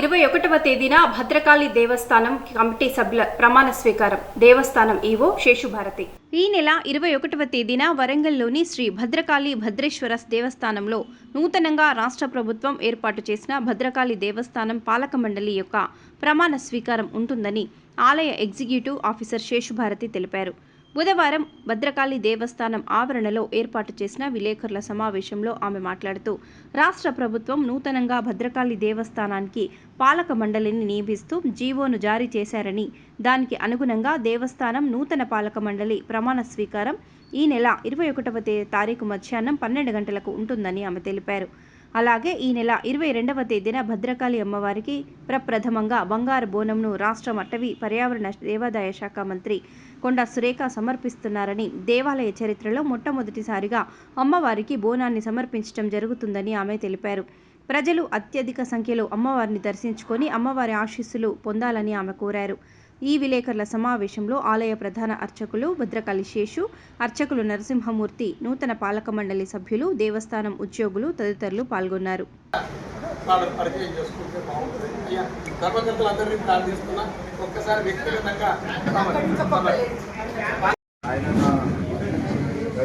ఇరవై ఒకటవ తేదీన భద్రకాళి దేవస్థానం కమిటీ సభ్యుల ప్రమాణ స్వీకారం. దేవస్థానం ఈవో శేషుభారతి. ఈ నెల ఇరవై ఒకటవ తేదీన వరంగల్లోని శ్రీ భద్రకాళి భద్రేశ్వర దేవస్థానంలో నూతనంగా రాష్ట్ర ప్రభుత్వం ఏర్పాటు చేసిన భద్రకాళి దేవస్థానం పాలక మండలి యొక్క ప్రమాణ స్వీకారం ఉంటుందని ఆలయ ఎగ్జిక్యూటివ్ ఆఫీసర్ శేషుభారతి తెలిపారు. బుధవారం భద్రకాళి దేవస్థానం ఆవరణలో ఏర్పాటు చేసిన విలేకరుల సమావేశంలో ఆమె మాట్లాడుతూ రాష్ట్ర ప్రభుత్వం నూతనంగా భద్రకాళి దేవస్థానానికి పాలక మండలిని నియమిస్తూ జీవోను జారీ చేశారని దానికి అనుగుణంగా దేవస్థానం నూతన పాలక మండలి ప్రమాణ స్వీకారం ఈ నెల ఇరవై ఒకటవ తారీఖు మధ్యాహ్నం పన్నెండు గంటలకు ఉంటుందని ఆమె తెలిపారు. అలాగే ఈ నెల ఇరవై రెండవ తేదీన భద్రకాళి అమ్మవారికి ప్రప్రథమంగా బంగారు బోనంను రాష్ట్ర అటవీ పర్యావరణ దేవాదాయ శాఖ మంత్రి కొండా సురేఖ సమర్పిస్తున్నారని దేవాలయ చరిత్రలో మొట్టమొదటిసారిగా అమ్మవారికి బోనాన్ని సమర్పించడం జరుగుతుందని ఆమె తెలిపారు. ప్రజలు అత్యధిక సంఖ్యలో అమ్మవారిని దర్శించుకొని అమ్మవారి ఆశీస్సులు పొందాలని ఆమె కోరారు. ఈ విలేకరుల సమావేశంలో ఆలయ ప్రధాన అర్చకులు భద్రకాళి శేషు అర్చకులు నరసింహమూర్తి నూతన పాలక మండలి సభ్యులు దేవస్థానం ఉద్యోగులు తదితరులు పాల్గొన్నారు.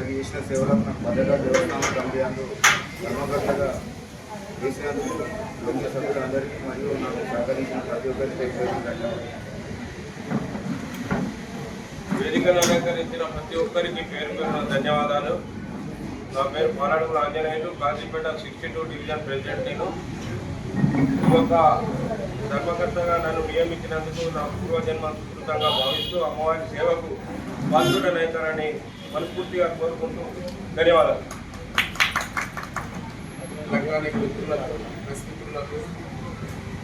చేసిన సేవలకు నాకు భద్రతా దేవస్థానం కమిటీ అందు ధర్మకర్తగా చేసినందుకు కుటుంబ సభ్యులందరికీ మరియు నాకు సహకరించిన ప్రతి ఒక్కరికి వేదికను అలంకరించిన ప్రతి ఒక్కరికి పేరు పేరున ధన్యవాదాలు. నా పేరు Poradugula Anjaneyulu Kazipet sixty two division president నేను. ఈ యొక్క ధర్మకర్తగా నన్ను నియమించినందుకు నా పూర్వజన్మ సుకృతంగా భావిస్తూ అమ్మవారి సేవకు పాల్గొనవుతారని మనస్ఫూర్తిగా కోరుకుంటూ ధన్యవాదాలు. ఎలక్ట్రానిక్ మిత్రులకు ప్రెస్ మిత్రులకు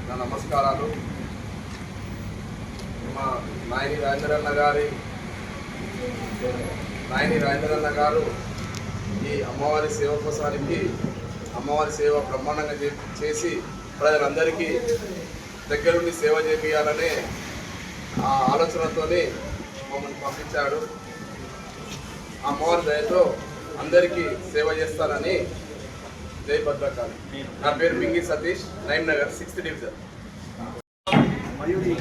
నా నమస్కారాలు. మా నాయని రాజేంద్రన్న గారి నాయని రాజేంద్రన్న గారు ఈ అమ్మవారి సేవ కోసానికి అమ్మవారి సేవ బ్రహ్మాండంగా చేసి ప్రజలందరికీ దగ్గరుండి సేవ చేయాలనే ఆ ఆలోచనతోనే మమ్మల్ని పంపించాడు. అమ్మవారి దయతో అందరికీ సేవ చేస్తానని జై భద్రకాళి. నా పేరు మింగి సతీష్ నైమ్ నగర్ సిక్స్త్ డివిజన్. మయూరి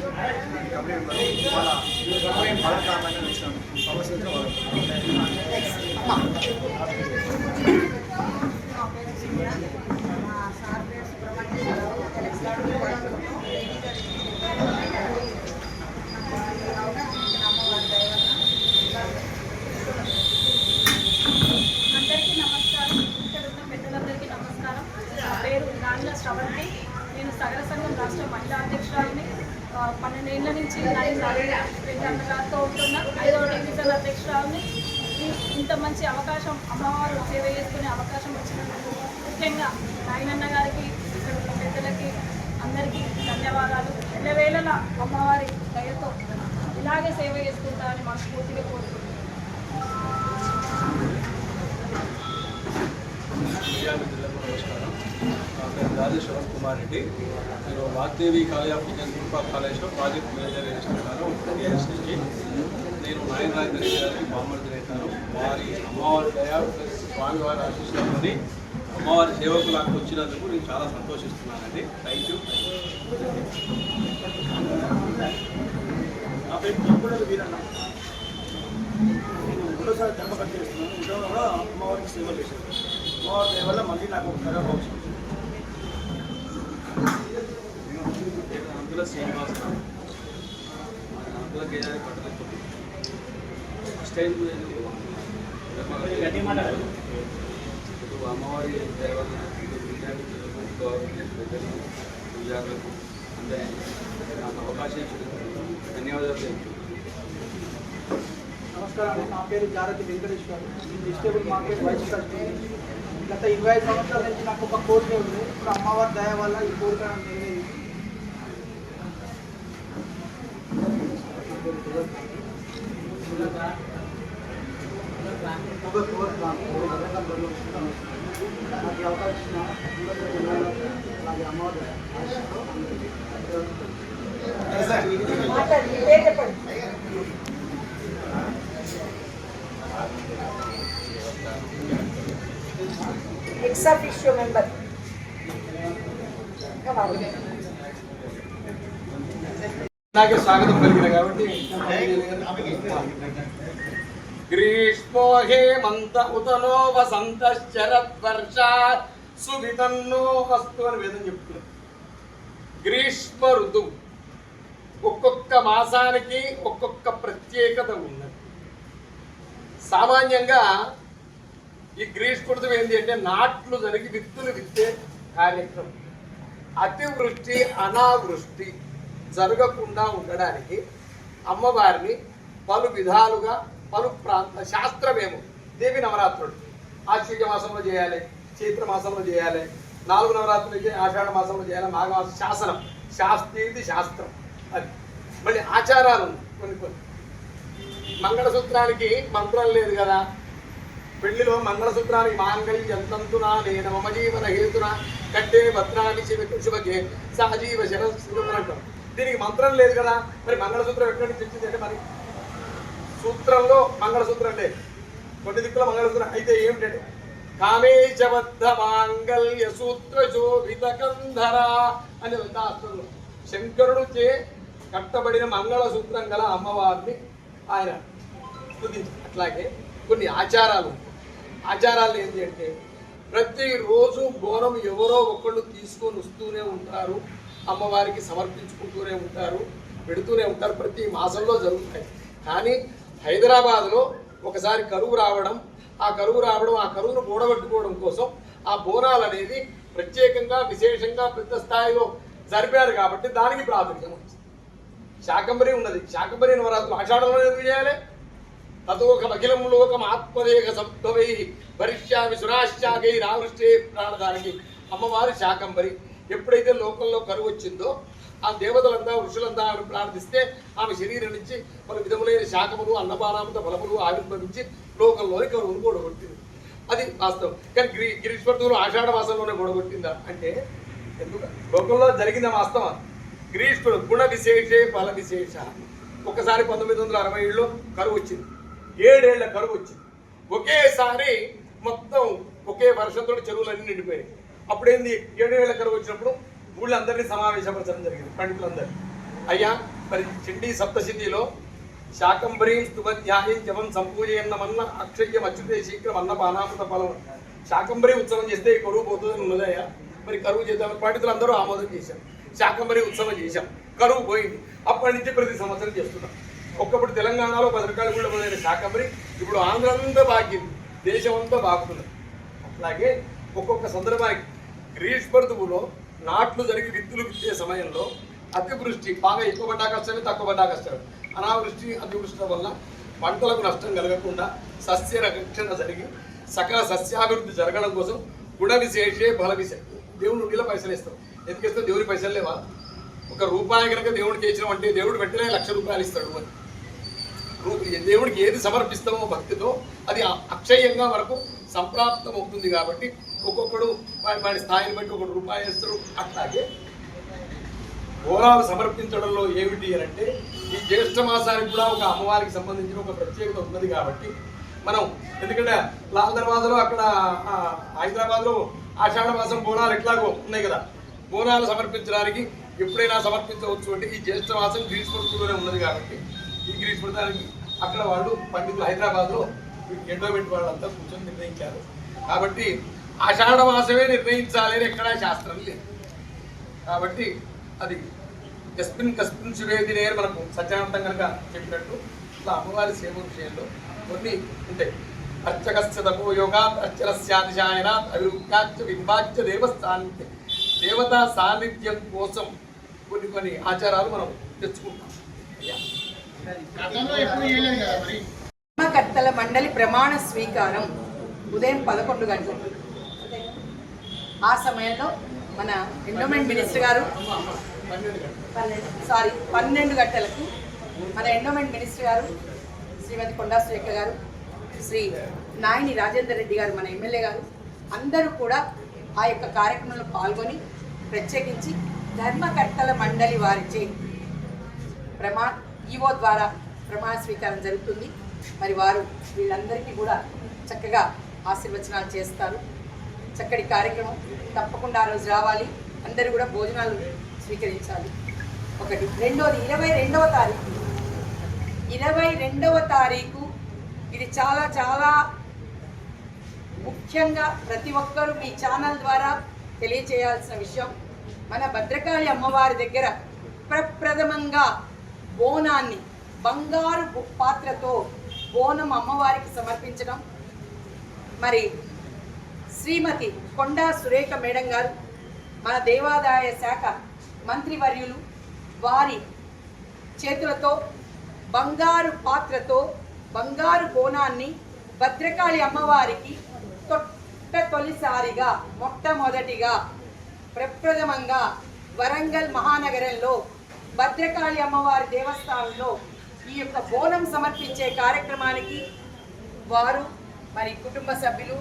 శ్రవంతి. నేను సగర సంఘం రాష్ట్ర మహిళా అధ్యక్షురాలిని. పన్నెండేళ్ళ నుంచి నైన్ గారితో ఉంటున్నా. ఐదవ డివిజన్ అధ్యక్షురాలని. ఇంత మంచి అవకాశం అమ్మవారు సేవ చేసుకునే అవకాశం వచ్చినందుకు ముఖ్యంగా నాయనన్న గారికి ఇక్కడ ఉన్న పెద్దలకి అందరికీ ధన్యవాదాలు. ఎల్లవేళలా అమ్మవారి దయతో ఇలాగే సేవ చేసుకుంటారని మనస్ఫూర్తిగా కోరుకుంటున్నాను. మీడియా కుమార్ రెడ్డి. నేను Vaagdevi college of engine group కాలేజ్లో ప్రాజెక్ట్ మేనేజర్ చేస్తున్నాను నేను నాయనరాజు రాజేంద్ర గారికి బామ్మడి రైతాను వారి అమ్మవారి దయా ప్లస్ స్వామివారి ఆశీస్సులతోని అమ్మవారి సేవకు నాకు వచ్చినందుకు నేను చాలా సంతోషిస్తున్నానండి. థ్యాంక్ యూ నా పేరు కింపుడలు వీరన్న. నేను రెండోసారి ధర్మకర్త చేస్తున్నాను. ఉద్యోగంలో కూడా అమ్మవారికి సేవ చేశాను. అమ్మవారి దయ వల్ల మళ్ళీ నాకు ఒక కళ అవసరం అందులో శ్రీనివాసరావు. అందులో గేదారి పట్టణ ఫస్ట్ టైం గట్టి మాట్లాడాలి ఇప్పుడు అమ్మవారి దేవత విద్యార్థులకు గవర్నమెంట్ ప్రజలు విద్యార్థులకు అందరికీ నాకు అవకాశం ఇచ్చినందుకు ధన్యవాదాలు తెలుపుతున్నాను. నమస్కారం నా పేరు జారతి వెంకటేశ్వర్ నేను వెజిటేబుల్ మార్కెట్ వైస్ ప్రెసిడెంట్ గత ఇరవై ఐదు సంవత్సరాల నుంచి నాకు ఒక కోరిక ఉంది ఇప్పుడు అమ్మవారి దయ వల్ల ఈ కోరిక నాకు నెరవేరింది నాకు ఈ అవకాశం ఇచ్చిన అందరికీ ధన్యవాదాలు. అలాగే అమ్మవారి ఆశీస్సుతో అందరికీ ex officio member. Come on. నాకే స్వాగతం పలికిన కాబట్టి గ్రీష్మో హేమంత ఉదనో వసంత శరద్వర్ష సువితన్నో వస్తు అని వేదం చెప్తున్నారు గ్రీష్మ ఋతువు ఒక్కొక్క మాసానికి ఒక్కొక్క ప్రత్యేకత ఉన్నది. సామాన్యంగా ఈ గ్రీష్మ ఋతువు ఏంటి అంటే నాట్లు జరిగి విత్తులు విత్తే కార్యక్రమం. అతివృష్టి అనావృష్టి జరగకుండా ఉండడానికి అమ్మవారిని పలు విధాలుగా పలు ప్రాంత శాస్త్రమేమో. దేవి నవరాత్రుడు. ఆశ్వీజ మాసంలో చేయాలి చైత్ర మాసంలో చేయాలి నాలుగు నవరాత్రులు ఆషాఢ మాసంలో చేయాలి మాఘమాసం శాసనం. శాస్త్రీది శాస్త్రం అది. మళ్ళీ ఆచారాలు కొన్ని కొన్ని. మంగళసూత్రానికి మంత్రం లేదు కదా. పెళ్ళిలో మంగళసూత్రానికి మాంగళ్యం ఎంతంతునా నేను మమ జీవన హేతున కట్టే భద్రాన్ని శివ శుభకే సహజీవ శర అంటాం దీనికి మంత్రం లేదు కదా. మరి మంగళసూత్రం ఎక్కడి నుంచి వచ్చింది అంటే మరి సూత్రంలో మంగళసూత్రం అంటే కొన్ని దిక్కుల మంగళసూత్రం అయితే ఏమిటంటే కామేశబద్ధ మాంగళ్య సూత్ర శోభిత కంధర అనే శాస్త్రంలో. శంకరుడు చే కట్టబడిన మంగళసూత్రం గల అమ్మవారిని ఆయన స్తుతించారు అట్లాగే కొన్ని ఆచారాలు ఆచారాలు ఏంటి అంటే ప్రతిరోజు బోనం ఎవరో ఒకళ్ళు తీసుకొని వస్తూనే ఉంటారు అమ్మవారికి సమర్పించుకుంటూనే ఉంటారు పెడుతూనే ఉంటారు ప్రతి మాసంలో జరుగుతాయి. కానీ హైదరాబాద్లో ఒకసారి కరువు రావడం ఆ కరువు రావడం ఆ కరువును కూడగట్టుకోవడం కోసం ఆ బోనాలు అనేది ప్రత్యేకంగా విశేషంగా పెద్ద స్థాయిలో జరిపారు కాబట్టి దానికి ప్రాతినిధ్యం వచ్చింది శాకంబరి ఉన్నది. శాకంబరి నవరాత్రులు ఆషాఢంలో ఎందుకు చేయాలి? తతోకమఖిలం లోకం ఆత్మదేహ సంభవై భరిష్యామి సురాశ్చాగై రావృష్టే ప్రాణదానికి. అమ్మవారు శాకంబరి ఎప్పుడైతే లోకంలో కరువు వచ్చిందో ఆ దేవతలంతా ఋషులంతా ఆమెను ప్రార్థిస్తే ఆమె శరీరం నుంచి పలు విధములైన శాఖములు అన్నపానామత ఫలములు ఆవిర్భవించి లోకంలోని కరువును కూడగొట్టింది అది వాస్తవం. కానీ గిరి గిరీశ్వరుడు ఆషాఢ మాసంలోనే కూడగొట్టిందా అంటే ఎందుకు? లోకంలో జరిగిన వాస్తవం. గ్రీష్ముడు గుణ విశేషే ఫల విశేష. ఒకసారి పంతొమ్మిది వందల అరవై ఏడులో కరువు వచ్చింది. ఏడేళ్ళ కరువు వచ్చింది. ఒకేసారి మొత్తం ఒకే వర్షంతో చెరువులన్నీ నిండిపోయాయి. అప్పుడేంది? ఏడేళ్ళ కరువు వచ్చినప్పుడు ఊళ్ళందరినీ సమావేశపరచడం జరిగింది పండితులందరినీ. అయ్యా మరి చిండి సప్తసిద్ధిలో శాకంబరీం స్తుమధ్యాయం జవం సంపూజయన్నమన్న అక్షయ్యం అచ్యుతే శీఘ్రం అన్న పానామృత ఫలం. శాకంబరి ఉత్సవం చేస్తే కరువు పోతుందని ఉన్నదయ్యా. మరి కరువు చేద్దాం పండితులు అందరూ ఆమోదం చేశాం శాకంబరి ఉత్సవం చేశాం. కరువు పోయింది. అప్పటి నుంచి ప్రతి సంవత్సరం చేస్తున్నాం. ఒక్కప్పుడు తెలంగాణలో భద్రకాళి కూడా మొదలైన శాకంబరి ఇప్పుడు ఆంధ్ర అంతా బాగింది. దేశం అంతా బాగుతున్నది. అట్లాగే ఒక్కొక్క సందర్భానికి గ్రీష్మ ఋతువులో నాట్లు జరిగి విత్తులు విత్తే సమయంలో అతివృష్టి బాగా ఎక్కువ పడ్డా కష్టమే తక్కువ పడ్డా కష్టమే. అనావృష్టి అతివృష్టి వల్ల పంటలకు నష్టం కలగకుండా సస్య రక్షణ జరిగి సకల సస్యాభివృద్ధి జరగడం కోసం గుణ విశేషే బల విశేష దేవుడు నుండిలో పైసలు ఇస్తాం ఎందుకు ఇస్తాం దేవుడి పైసలు లేవా? ఒక రూపాయి కనుక దేవుడికి ఇచ్చినాం అంటే దేవుడు వెంటనే లక్ష రూపాయలు ఇస్తాడు అని. దేవుడికి ఏది సమర్పిస్తామో భక్తితో అది అక్షయంగా వరకు సంప్రాప్తం అవుతుంది కాబట్టి ఒక్కొక్కడు వాడి వాడి స్థాయిని బట్టి ఒక రూపాయి వేస్తారు అట్లాగే బోనాలు సమర్పించడంలో ఏమిటి అంటే ఈ జ్యేష్ఠ మాసానికి కూడా ఒక అమ్మవారికి సంబంధించిన ఒక ప్రత్యేకత ఉన్నది కాబట్టి మనం ఎందుకంటే లాల్ దర్వాజలో అక్కడ హైదరాబాద్లో ఆషాఢ మాసం బోనాలు ఎట్లాగో ఉన్నాయి కదా. బోనాలు సమర్పించడానికి ఎప్పుడైనా సమర్పించవచ్చు అంటే ఈ జ్యేష్ఠ మాసం గ్రీష్మ ఉన్నది కాబట్టి ఈ గ్రీష్మృతానికి అక్కడ వాళ్ళు పండితులు హైదరాబాద్లో ఎండోమెంట్ వాళ్ళంతా కూర్చొని నిర్ణయించారు. కాబట్టి ఆషాఢ మాసమే నిర్ణయించాలి అని ఎక్కడా శాస్త్రం లేదు. కాబట్టి అది కస్మిన్ కస్మిన్ శివేదినే అని మనకు సత్యానంతం కనుక చెప్పినట్టు ఇట్లా అమ్మవారి సేవ విషయంలో కొన్ని ఉంటాయి. అర్చకస్య తపో యోగా అర్చనస్యాదిశాయన అభివృద్ధ్యాచ బింబాచ్య దేవస్థానిత్య దేవతా సాన్నిధ్యం కోసం కొన్ని కొన్ని ఆచారాలు మనం తెచ్చుకుంటాం. ధర్మకర్తల మండలి ప్రమాణ స్వీకారం ఉదయం పదకొండు గంటలకు. ఆ సమయంలో మన ఎండోమెంట్ మినిస్టర్ గారు సారీ పన్నెండు గంటలకు మన ఎండోమెంట్ మినిస్టర్ గారు శ్రీమతి కొండా సురేఖ గారు శ్రీ నాయని రాజేందర్ రెడ్డి గారు మన ఎమ్మెల్యే గారు అందరూ కూడా ఆ యొక్క కార్యక్రమంలో పాల్గొని ప్రత్యేకించి ధర్మకర్తల మండలి వారిచే ప్రమా ఈవో ద్వారా ప్రమాణ స్వీకారం జరుగుతుంది. మరి వారు వీళ్ళందరికీ కూడా చక్కగా ఆశీర్వచనాలు చేస్తారు. చక్కటి కార్యక్రమం తప్పకుండా ఆ రోజు రావాలి. అందరూ కూడా భోజనాలు స్వీకరించాలి. ఒకటి. రెండోది ఇరవై రెండవ తారీఖు. ఇరవై రెండవ తారీఖు. ఇది చాలా చాలా ముఖ్యంగా ప్రతి ఒక్కరూ మీ ఛానల్ ద్వారా తెలియచేయాల్సిన విషయం. మన భద్రకాళి అమ్మవారి దగ్గర ప్రప్రథమంగా బోనాన్ని బంగారు పాత్రతో బోనం అమ్మవారికి సమర్పించడం. మరి శ్రీమతి కొండా సురేఖ మేడం గారు మన దేవాదాయ శాఖ మంత్రివర్యులు వారి చేతులతో బంగారు పాత్రతో బంగారు బోనాన్ని భద్రకాళి అమ్మవారికి తొట్ట తొలిసారిగా మొట్టమొదటిగా ప్రప్రథమంగా వరంగల్ మహానగరంలో భద్రకాళి అమ్మవారి దేవస్థానంలో ఈ యొక్క బోనం సమర్పించే కార్యక్రమానికి వారు మరి కుటుంబ సభ్యులు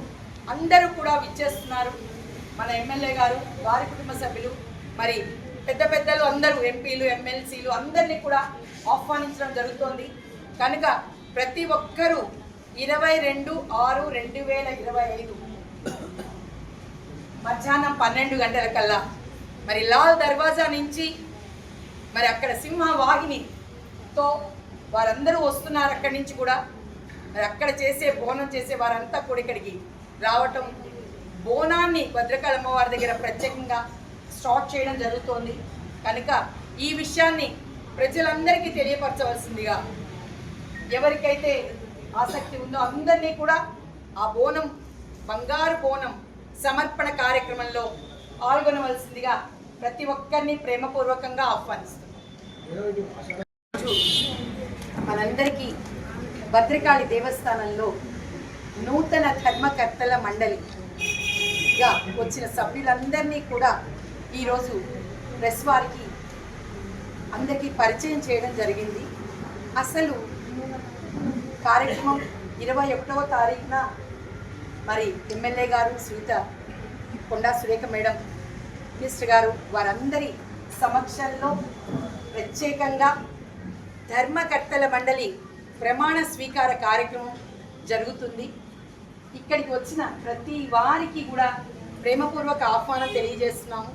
అందరూ కూడా విచ్చేస్తున్నారు. మన ఎమ్మెల్యే గారు వారి కుటుంబ సభ్యులు మరి పెద్ద పెద్దలు అందరూ ఎంపీలు ఎమ్మెల్సీలు అందరినీ కూడా ఆహ్వానించడం జరుగుతోంది. కనుక ప్రతి ఒక్కరూ ఇరవై రెండు ఆరు రెండు వేల ఇరవై ఐదు మధ్యాహ్నం పన్నెండు గంటల కల్లా మరి లాల్ దర్వాజా నుంచి మరి అక్కడ సింహ వాహినితో వారందరూ వస్తున్నారు అక్కడి నుంచి కూడా. మరి అక్కడ చేసే బోనం చేసే వారంతా కూడా ఇక్కడికి రావటం బోనాన్ని భద్రకాళ అమ్మవారి దగ్గర ప్రత్యేకంగా స్టార్ట్ చేయడం జరుగుతోంది. కనుక ఈ విషయాన్ని ప్రజలందరికీ తెలియపరచవలసిందిగా ఎవరికైతే ఆసక్తి ఉందో అందరినీ కూడా ఆ బోనం బంగారు బోనం సమర్పణ కార్యక్రమంలో పాల్గొనవలసిందిగా ప్రతి ఒక్కరిని ప్రేమపూర్వకంగా ఆహ్వానిస్తున్నాం. మనందరికీ భద్రకాళి దేవస్థానంలో నూతన ధర్మకర్తల మండలిగా వచ్చిన సభ్యులందరినీ కూడా ఈరోజు ప్రెస్ వారికి అందరికీ పరిచయం చేయడం జరిగింది. అసలు కార్యక్రమం ఇరవై ఒకటవ తారీఖున మరి ఎమ్మెల్యే గారు శ్రీత కొండా సురేఖ మేడం మినిస్టర్ గారు వారందరి సమక్షంలో ప్రత్యేకంగా ధర్మకర్తల మండలి ప్రమాణ స్వీకార కార్యక్రమం జరుగుతుంది. ఇక్కడికి వచ్చిన ప్రతి వారికి కూడా ప్రేమపూర్వక ఆహ్వానం తెలియజేస్తున్నాము.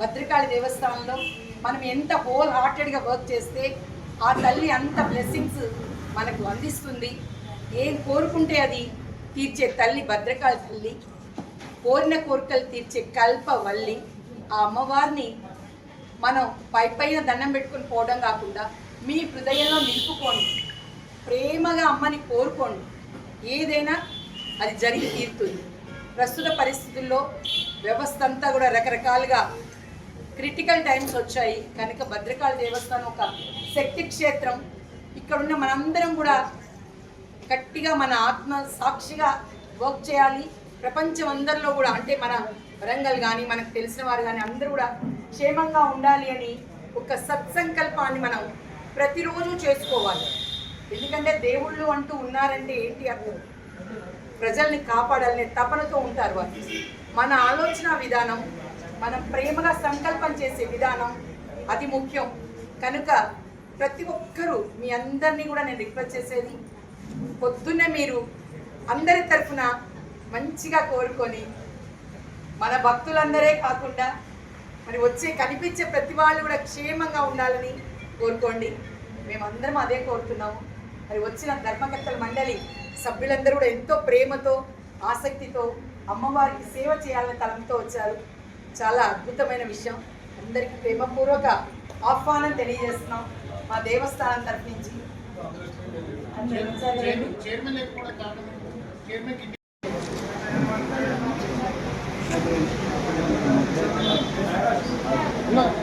భద్రకాళి దేవస్థానంలో మనం ఎంత హోల్ హార్టెడ్గా వర్క్ చేస్తే ఆ తల్లి అంత బ్లెస్సింగ్స్ మనకు అందిస్తుంది. ఏం కోరుకుంటే అది తీర్చే తల్లి భద్రకాళి తల్లి కోరిన కోరికలు తీర్చే కల్పవల్లి ఆ అమ్మవారిని మనం పై పైన దండం పెట్టుకొని పోవడం కాకుండా మీ హృదయంలో నిలుపుకోండి ప్రేమగా అమ్మని కోరుకోండి. ఏదైనా అది జరిగి తీరుతుంది. ప్రస్తుత పరిస్థితుల్లో వ్యవస్థ అంతా కూడా రకరకాలుగా క్రిటికల్ టైమ్స్ వచ్చాయి. కనుక భద్రకాళి దేవస్థానం ఒక శక్తి క్షేత్రం. ఇక్కడున్న మనందరం కూడా గట్టిగా మన ఆత్మ సాక్షిగా వర్క్ చేయాలి. ప్రపంచం అందరిలో కూడా అంటే మన వరంగల్ కానీ మనకు తెలిసిన వారు కానీ అందరూ కూడా క్షేమంగా ఉండాలి అని ఒక సత్సంకల్పాన్ని మనం ప్రతిరోజు చేసుకోవాలి. ఎందుకంటే దేవుళ్ళు అంటూ ఉన్నారంటే ఏంటి అర్థం? ప్రజల్ని కాపాడాలనే తపనతో ఉంటారు వారు మన ఆలోచన విధానం మనం ప్రేమగా సంకల్పం చేసే విధానం అది ముఖ్యం. కనుక ప్రతి ఒక్కరూ మీ అందరినీ కూడా నేను రిక్వెస్ట్ చేసేది పొద్దున్నే మీరు అందరి తరఫున మంచిగా కోరుకొని మన భక్తులందరే కాకుండా మరి వచ్చే కనిపించే ప్రతి వాళ్ళు కూడా క్షేమంగా ఉండాలని కోరుకోండి. మేమందరం అదే కోరుతున్నాము. మరి వచ్చిన ధర్మకర్తల మండలి సభ్యులందరూ కూడా ఎంతో ప్రేమతో ఆసక్తితో అమ్మవారికి సేవ చేయాలనే తలంతో వచ్చారు. చాలా అద్భుతమైన విషయం. అందరికీ ప్రేమపూర్వక ఆహ్వానం తెలియజేస్తున్నాం. మా దేవస్థానం తరఫు నుంచి. అందరిన్నారా